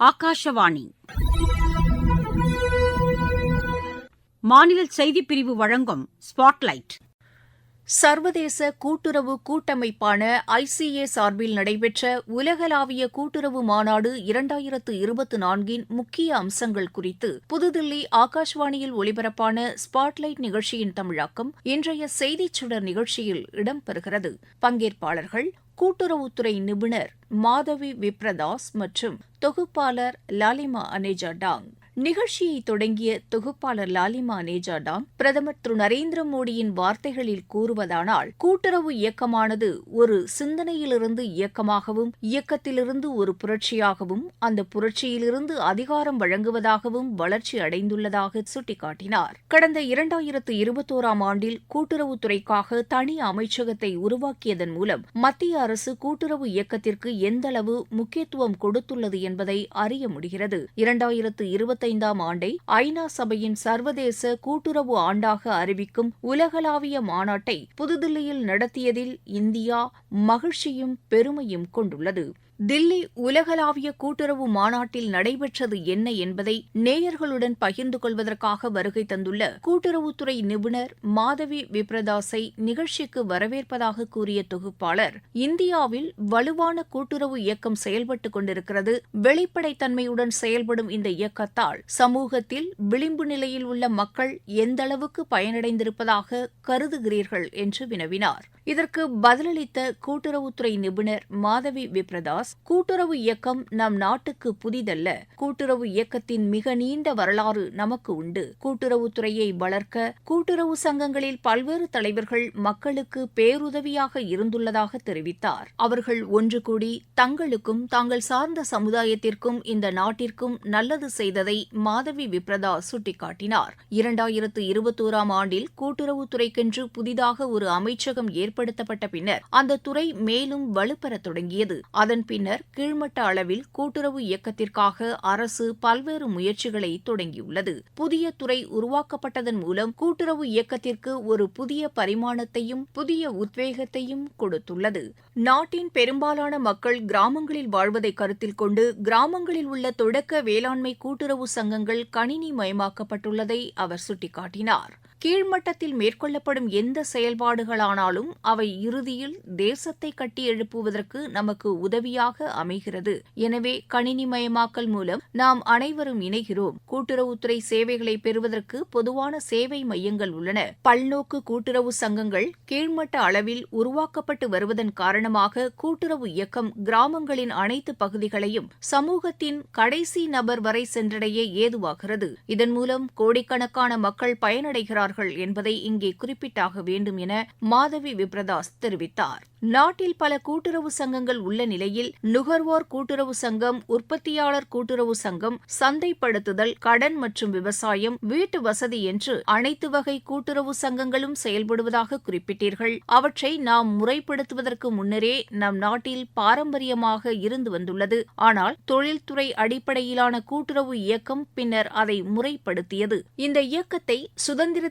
ஆகாஷவாணி. மாநில செய்திப் பிரிவு வழங்கும் ஸ்பாட்லைட். சர்வதேச கூட்டுறவு கூட்டமைப்பான ஐசிஏ சார்பில் நடைபெற்ற உலகளாவிய கூட்டுறவு மாநாடு இரண்டாயிரத்து இருபத்தி நான்கின் முக்கிய அம்சங்கள் குறித்து புதுதில்லி ஆகாஷ்வாணியில் ஒலிபரப்பான ஸ்பாட்லைட் நிகழ்ச்சியின் தமிழாக்கம் இன்றைய செய்திச் சுடர் நிகழ்ச்சியில் இடம்பெறுகிறது. பங்கேற்பாளர்கள் கூட்டுறவுத்துறை நிபுணர் மாதவி விப்ரதாஸ் மற்றும் தொகுப்பாளர் லாலிமா அனேஜா டாங். நிகழ்ச்சியை தொடங்கிய தொகுப்பாளர் லாலிமா நேஜாடாம் பிரதமர் திரு. நரேந்திர மோடியின் வார்த்தைகளில் கூறுவதானால் கூட்டுறவு இயக்கமானது ஒரு சிந்தனையிலிருந்து இயக்கமாகவும் இயக்கத்திலிருந்து ஒரு புரட்சியாகவும் அந்த புரட்சியிலிருந்து அதிகாரம் வழங்குவதாகவும் வளர்ச்சி அடைந்துள்ளதாக சுட்டிக்காட்டினார். கடந்த இரண்டாயிரத்து இருபத்தோராம் ஆண்டில் கூட்டுறவுத்துறைக்காக தனி அமைச்சகத்தை உருவாக்கியதன் மூலம் மத்திய அரசு கூட்டுறவு இயக்கத்திற்கு எந்தளவு முக்கியத்துவம் கொடுத்துள்ளது என்பதை அறிய முடிகிறது. இரண்டாயிரத்து இருபத்தி இருபத்தைந்தாம் ஆண்டை ஐநா சபையின் சர்வதேச கூட்டுறவு ஆண்டாக அறிவிக்கும் உலகளாவிய மாநாட்டை புதுதில்லியில் நடத்தியதில் இந்தியா மகிழ்ச்சியும் பெருமையும் கொண்டுள்ளது. தில்லி உலகளாவிய கூட்டுறவு மாநாட்டில் நடைபெற்றது என்ன என்பதை நேயர்களுடன் பகிர்ந்து கொள்வதற்காக வருகை தந்துள்ள கூட்டுறவுத்துறை நிபுணர் மாதவி விப்ரதாஸை நிகழ்ச்சிக்கு வரவேற்பதாக கூறிய தொகுப்பாளர் இந்தியாவில் வலுவான கூட்டுறவு இயக்கம் செயல்பட்டுக் கொண்டிருக்கிறது வெளிப்படைத்தன்மையுடன் செயல்படும் இந்த இயக்கத்தால் சமூகத்தில் விளிம்பு நிலையில் உள்ள மக்கள் எந்தளவுக்கு பயனடைந்திருப்பதாக கருதுகிறீர்கள் என்று வினவினார். இதற்கு பதிலளித்த கூட்டுறவுத்துறை நிபுணர் மாதவி விப்ரதாஸ் கூட்டுறவு இயக்கம் நம் நாட்டுக்கு புதிதல்ல. கூட்டுறவு இயக்கத்தின் மிக நீண்ட வரலாறு நமக்கு உண்டு. கூட்டுறவுத்துறையை வளர்க்க கூட்டுறவு சங்கங்களில் பல்வேறு தலைவர்கள் மக்களுக்கு பேருதவியாக இருந்துள்ளதாக தெரிவித்தார். அவர்கள் ஒன்று கூடி தங்களுக்கும் தாங்கள் சார்ந்த சமுதாயத்திற்கும் இந்த நாட்டிற்கும் நல்லது செய்ததை மாதவி விப்ரதா சுட்டிக்காட்டினார். இரண்டாயிரத்து இருபத்தோராம் ஆண்டில் கூட்டுறவுத்துறைக்கென்று புதிதாக ஒரு அமைச்சகம் ஏற்படுத்தப்பட்ட பின்னர் அந்த துறை மேலும் வலுப்பெறத் தொடங்கியது. அதன் பின்னர் கீழ்மட்ட அளவில் கூட்டுறவு இயக்கத்திற்காக அரசு பல்வேறு முயற்சிகளை தொடங்கியுள்ளது. புதிய துறை உருவாக்கப்பட்டதன் மூலம் கூட்டுறவு இயக்கத்திற்கு ஒரு புதிய பரிமாணத்தையும் புதிய உத்வேகத்தையும் கொடுத்துள்ளது. நாட்டின் பெரும்பாலான மக்கள் கிராமங்களில் வாழ்வதை கருத்தில் கொண்டு கிராமங்களில் உள்ள தொடக்க வேளாண்மை கூட்டுறவு சங்கங்கள் கணினி மயமாக்கப்பட்டுள்ளதை அவர் சுட்டிக்காட்டினார். கீழ்மட்டத்தில் மேற்கொள்ளப்படும் எந்த செயல்பாடுகளானாலும் அவை இறுதியில் தேசத்தை கட்டி எழுப்புவதற்கு நமக்கு உதவியாக அமைகிறது. எனவே கணினிமயமாக்கல் மூலம் நாம் அனைவரும் இணைகிறோம். கூட்டுறவுத்துறை சேவைகளை பெறுவதற்கு பொதுவான சேவை மையங்கள் உள்ளன. பல்நோக்கு கூட்டுறவு சங்கங்கள் கீழ்மட்ட அளவில் உருவாக்கப்பட்டு வருவதன் காரணமாக கூட்டுறவு இயக்கம் கிராமங்களின் அனைத்து பகுதிகளையும் சமூகத்தின் கடைசி நபர் வரை சென்றடைய ஏதுவாகிறது. இதன் மூலம் கோடிக்கணக்கான மக்கள் பயனடைகிறார்கள். என்பதை இங்கே குறிப்பிட்டாக வேண்டும் என மாதவி விப்ரதாஸ் தெரிவித்தார். நாட்டில் பல கூட்டுறவு சங்கங்கள் உள்ள நிலையில் நுகர்வோர் கூட்டுறவு சங்கம் உற்பத்தியாளர் கூட்டுறவு சங்கம் சந்தைப்படுத்துதல் கடன் மற்றும் விவசாயம் வீட்டு வசதி என்று அனைத்து வகை கூட்டுறவு சங்கங்களும் செயல்படுவதாக குறிப்பிட்டீர்கள். அவற்றை நாம் முறைப்படுத்துவதற்கு முன்னரே நம் நாட்டில் பாரம்பரியமாக இருந்து வந்துள்ளது. ஆனால் தொழில்துறை அடிப்படையிலான கூட்டுறவு இயக்கம் பின்னர் அதை முறைப்படுத்தியது. இந்த இயக்கத்தை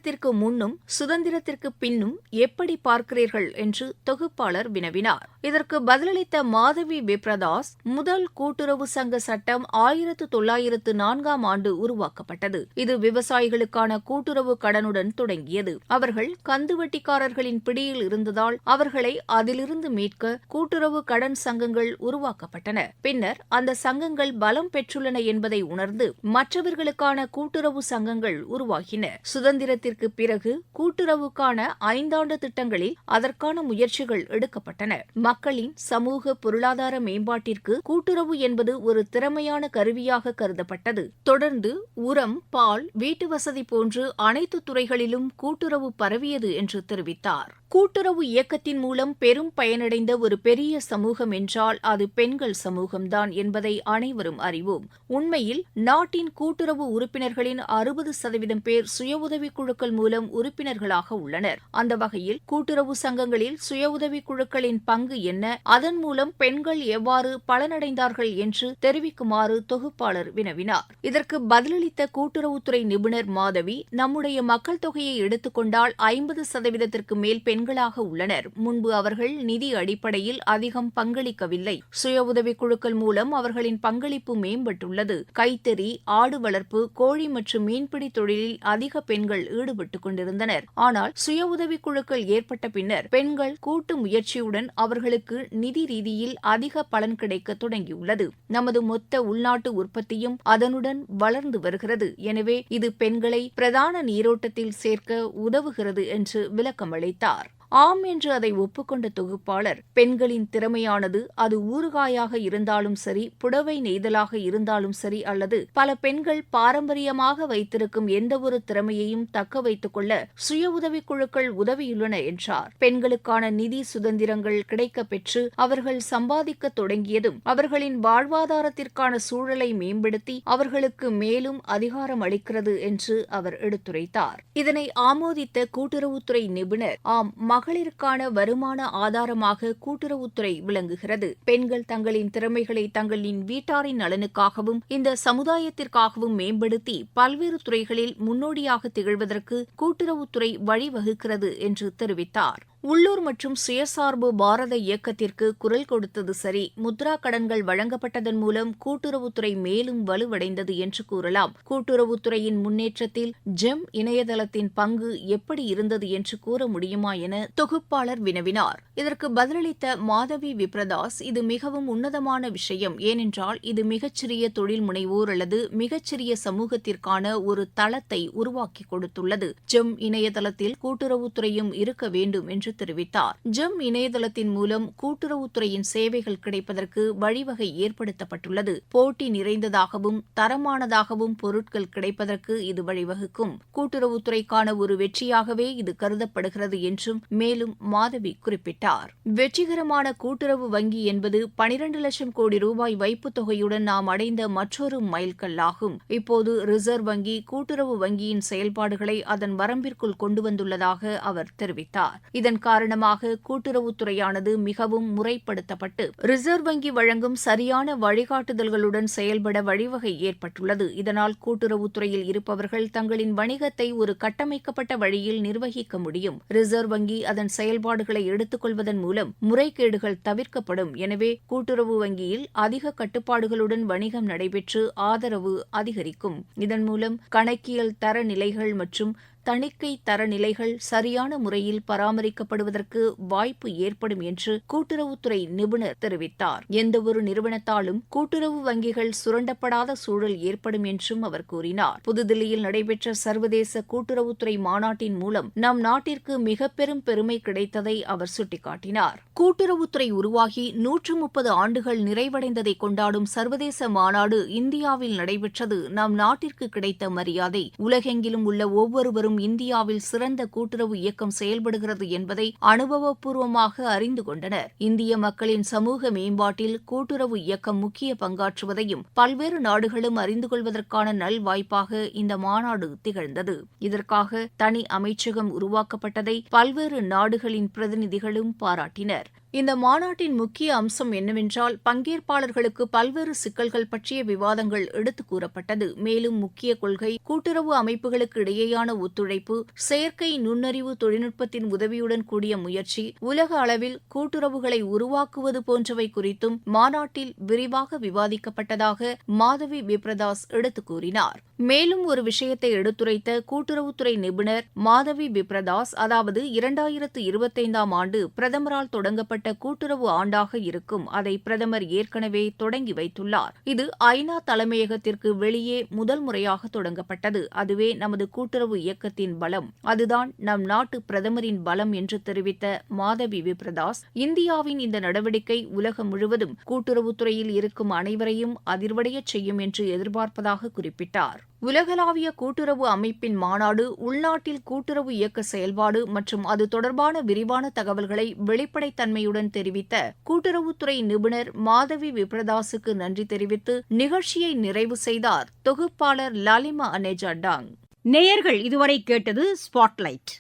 சுதந்திரத்திற்கு முன்னும் சுதந்திரத்திற்கு பின்னும் எப்படி பார்க்கிறீர்கள் என்று தொகுப்பாளர் வினவினார். இதற்கு பதிலளித்த மாதவி விப்ரதாஸ் முதல் கூட்டுறவு சங்க சட்டம் ஆயிரத்து தொள்ளாயிரத்து நான்காம் ஆண்டு உருவாக்கப்பட்டது. இது விவசாயிகளுக்கான கூட்டுறவு கடனுடன் தொடங்கியது. அவர்கள் கந்துவட்டிக்காரர்களின் பிடியில் இருந்ததால் அவர்களை அதிலிருந்து மீட்க கூட்டுறவு கடன் சங்கங்கள் உருவாக்கப்பட்டன. பின்னர் அந்த சங்கங்கள் பலம் பெற்றுள்ளன என்பதை உணர்ந்து மற்றவர்களுக்கான கூட்டுறவு சங்கங்கள் உருவாகின. சுதந்திரத்திற்கு பிறகு கூட்டுறவுக்கான ஐந்தாண்டு திட்டங்களில் அதற்கான முயற்சிகள் எடுக்கப்பட்டன. மக்களின் சமூக பொருளாதார மேம்பாட்டிற்கு கூட்டுறவு என்பது ஒரு திறமையான கருவியாக கருதப்பட்டது. தொடர்ந்து உரம் பால் வீட்டு வசதி போன்று அனைத்து துறைகளிலும் கூட்டுறவு பரவியது என்று தெரிவித்தார். கூட்டுறவு இயக்கத்தின் மூலம் பெரும் பயனடைந்த ஒரு பெரிய சமூகம் என்றால் அது பெண்கள் சமூகம்தான் என்பதை அனைவரும் அறிவோம். உண்மையில் நாட்டின் கூட்டுறவு உறுப்பினர்களின் அறுபது சதவீதம் பேர் சுய உதவிக் குழுக்கள் மூலம் உறுப்பினர்களாக உள்ளனர். அந்த வகையில் கூட்டுறவு சங்கங்களில் சுய உதவிக் குழுக்களின் பங்கு என்ன? அதன் மூலம் பெண்கள் எவ்வாறு பலனடைந்தார்கள் என்று தெரிவிக்குமாறு தொகுப்பாளர் வினவினார். இதற்கு பதிலளித்த கூட்டுறவுத்துறை நிபுணர் மாதவி நம்முடைய மக்கள் தொகையை எடுத்துக்கொண்டால் ஐம்பது சதவீதத்திற்கு மேல் பெண்களாக உள்ளனர். முன்பு அவர்கள் நிதி அடிப்படையில் அதிகம் பங்களிக்கவில்லை. சுய உதவிக் குழுக்கள் மூலம் அவர்களின் பங்களிப்பு மேம்பட்டுள்ளது. கைத்தறி ஆடு வளர்ப்பு கோழி மற்றும் மீன்பிடி தொழிலில் அதிக பெண்கள் ஈடுபட்டுக் கொண்டிருந்தனர். ஆனால் சுய உதவிக் குழுக்கள் ஏற்பட்ட பின்னர் பெண்கள் கூட்டு முயற்சியுடன் அவர்களுக்கு நிதி ரீதியில் அதிக பலன் கிடைக்க தொடங்கியுள்ளது. நமது மொத்த உள்நாட்டு உற்பத்தியும் அதனுடன் வளர்ந்து வருகிறது. எனவே இது பெண்களை பிரதான நீரோட்டத்தில் சேர்க்க உதவுகிறது என்று விளக்கமளித்தார். ஆம் என்று அதை ஒப்புக்கொண்ட தொகுப்பாளர். பெண்களின் திறமையானது அது ஊறுகாயாக இருந்தாலும் சரி புடவை நெய்தலாக இருந்தாலும் சரி அல்லது பல பெண்கள் பாரம்பரியமாக வைத்திருக்கும் எந்தவொரு திறமையையும் தக்க வைத்துக் கொள்ள சுய உதவிக் குழுக்கள் உதவியுள்ளன என்றார். பெண்களுக்கான நிதி சுதந்திரங்கள் கிடைக்க பெற்று அவர்கள் சம்பாதிக்க தொடங்கியதும் அவர்களின் வாழ்வாதாரத்திற்கான சூழலை மேம்படுத்தி அவர்களுக்கு மேலும் அதிகாரம் அளிக்கிறது என்று அவர் எடுத்துரைத்தார். இதனை ஆமோதித்த கூட்டுறவுத்துறை நிபுணர் ஆம் மகளிருக்கான வருமான ஆதாரமாக கூட்டுறவுத்துறை விளங்குகிறது. பெண்கள் தங்களின் திறமைகளை தங்களின் வீட்டாரின் நலனுக்காகவும் இந்த சமுதாயத்திற்காகவும் மேம்படுத்தி பல்வேறு துறைகளில் முன்னோடியாக திகழ்வதற்கு கூட்டுறவுத்துறை வழிவகுக்கிறது என்று தெரிவித்தார். உள்ளூர் மற்றும் சுயசார்பு பாரத இயக்கத்திற்கு குரல் கொடுத்தது சரி. முத்ரா கடன்கள் வழங்கப்பட்டதன் மூலம் கூட்டுறவுத்துறை மேலும் வலுவடைந்தது என்று கூறலாம். கூட்டுறவுத்துறையின் முன்னேற்றத்தில் ஜெம் இணையதளத்தின் பங்கு எப்படி இருந்தது என்று கூற முடியுமா என தொகுப்பாளர் வினவினார். இதற்கு பதிலளித்த மாதவி விப்ரதாஸ் இது மிகவும் உன்னதமான விஷயம். ஏனென்றால் இது மிகச்சிறிய தொழில் முனைவோர் அல்லது மிகச்சிறிய சமூகத்திற்கான ஒரு தளத்தை உருவாக்கி கொடுத்துள்ளது. ஜெம் இணையதளத்தில் கூட்டுறவுத்துறையும் இருக்க வேண்டும் என்று தெரிவித்தார். ஜெம் இணையதளத்தின் மூலம் கூட்டுறவுத்துறையின் சேவைகள் கிடைப்பதற்கு வழிவகை ஏற்படுத்தப்பட்டுள்ளது. போட்டி நிறைந்ததாகவும் தரமானதாகவும் பொருட்கள் கிடைப்பதற்கு இது வழிவகுக்கும். கூட்டுறவுத்துறைக்கான ஒரு வெற்றியாகவே இது கருதப்படுகிறது என்றும் மேலும் மாதவி குறிப்பிட்டார். வெற்றிகரமான கூட்டுறவு வங்கி என்பது பனிரண்டு லட்சம் கோடி ரூபாய் வைப்புத் தொகையுடன் நாம் அடைந்த மற்றொரு மைல்கல்லாகும். இப்போது ரிசர்வ் வங்கி கூட்டுறவு வங்கியின் செயல்பாடுகளை அதன் வரம்பிற்குள் கொண்டு வந்துள்ளதாக அவர் தெரிவித்தார். இதன் காரணமாக கூட்டுறவுத்துறையானது மிகவும் முறைப்படுத்தப்பட்டு ரிசர்வ் வங்கி வழங்கும் சரியான வழிகாட்டுதல்களுடன் செயல்பட வழிவகை ஏற்பட்டுள்ளது. இதனால் கூட்டுறவுத்துறையில் இருப்பவர்கள் தங்களின் வணிகத்தை ஒரு கட்டமைக்கப்பட்ட வழியில் நிர்வகிக்க முடியும். ரிசர்வ் வங்கி அதன் செயல்பாடுகளை எடுத்துக்கொள்வதன் மூலம் முறைகேடுகள் தவிர்க்கப்படும். எனவே கூட்டுறவு வங்கியில் அதிக கட்டுப்பாடுகளுடன் வணிகம் நடைபெற்று ஆதரவு அதிகரிக்கும். இதன் மூலம் கணக்கியல் தரநிலைகள் மற்றும் தணிக்கை தரநிலைகள் சரியான முறையில் பராமரிக்கப்படுவதற்கு வாய்ப்பு ஏற்படும் என்று கூட்டுறவுத்துறை நிபுணர் தெரிவித்தார். எந்தவொரு நிறுவனத்தாலும் கூட்டுறவு வங்கிகள் சுரண்டப்படாத சூழல் ஏற்படும் என்றும் அவர் கூறினார். புதுதில்லியில் நடைபெற்ற சர்வதேச கூட்டுறவுத்துறை மாநாட்டின் மூலம் நம் நாட்டிற்கு மிக பெரும் பெருமை கிடைத்ததை அவர் சுட்டிக்காட்டினார். கூட்டுறவுத்துறை உருவாகி நூற்று முப்பது ஆண்டுகள் நிறைவடைந்ததை கொண்டாடும் சர்வதேச மாநாடு இந்தியாவில் நடைபெற்றது நம் நாட்டிற்கு கிடைத்த மரியாதை. உலகெங்கிலும் உள்ள ஒவ்வொருவரும் இந்தியாவில் சிறந்த கூட்டுறவு இயக்கம் செயல்படுகிறது என்பதை அனுபவபூர்வமாக அறிந்து கொண்டனர். இந்திய மக்களின் சமூக மேம்பாட்டில் கூட்டுறவு இயக்கம் முக்கிய பங்காற்றுவதையும் பல்வேறு நாடுகளும் அறிந்து கொள்வதற்கான நல்வாய்ப்பாக இந்த மாநாடு திகழ்ந்தது. இதற்காக தனி அமைச்சகம் உருவாக்கப்பட்டதை பல்வேறு நாடுகளின் பிரதிநிதிகளும் பாராட்டினர். இந்த மாநாட்டின் முக்கிய அம்சம் என்னவென்றால் பங்கேற்பாளர்களுக்கு பல்வேறு சிக்கல்கள் பற்றிய விவாதங்கள் எடுத்து கூறப்பட்டது. மேலும் முக்கிய கொள்கை கூட்டுறவு அமைப்புகளுக்கு இடையேயான ஒத்துழைப்பு செயற்கை நுண்ணறிவு தொழில்நுட்பத்தின் உதவியுடன் கூடிய முயற்சி உலக அளவில் கூட்டுறவுகளை உருவாக்குவது போன்றவை குறித்தும் மாநாட்டில் விரிவாக விவாதிக்கப்பட்டதாக மாதவி விப்ரதாஸ் எடுத்துக் கூறினார். மேலும் ஒரு விஷயத்தை எடுத்துரைத்த கூட்டுறவுத்துறை நிபுணர் மாதவி பிப்ரதாஸ் அதாவது இரண்டாயிரத்து இருபத்தைந்தாம் ஆண்டு பிரதமரால் தொடங்கப்பட்ட கூட்டுறவு ஆண்டாக இருக்கும் அதை பிரதமர் ஏற்கனவே தொடங்கி வைத்துள்ளார். இது ஐநா தலைமையகத்திற்கு வெளியே முதல் முறையாக தொடங்கப்பட்டது. அதுவே நமது கூட்டுறவு இயக்கத்தின் பலம். அதுதான் நம் நாட்டு பிரதமரின் பலம் என்று தெரிவித்த மாதவி விப்ரதாஸ் இந்தியாவின் இந்த நடவடிக்கை உலகம் முழுவதும் கூட்டுறவுத்துறையில் இருக்கும் அனைவரையும் அதிர்வடையச் செய்யும் என்று எதிர்பார்ப்பதாக குறிப்பிட்டார். உலகளாவிய கூட்டுறவு அமைப்பின் மாநாடு உள்நாட்டில் கூட்டுறவு இயக்க செயல்பாடு மற்றும் அது தொடர்பான விரிவான தகவல்களை வெளிப்படைத்தன்மையுடன் தெரிவித்த கூட்டுறவுத்துறை நிபுணர் மாதவி விப்ரதாசுக்கு நன்றி தெரிவித்து நிகழ்ச்சியை நிறைவு செய்தார் தொகுப்பாளர் லாலிமா அனேஜா டாங். நேயர்கள் இதுவரை கேட்டது ஸ்பாட்லைட்.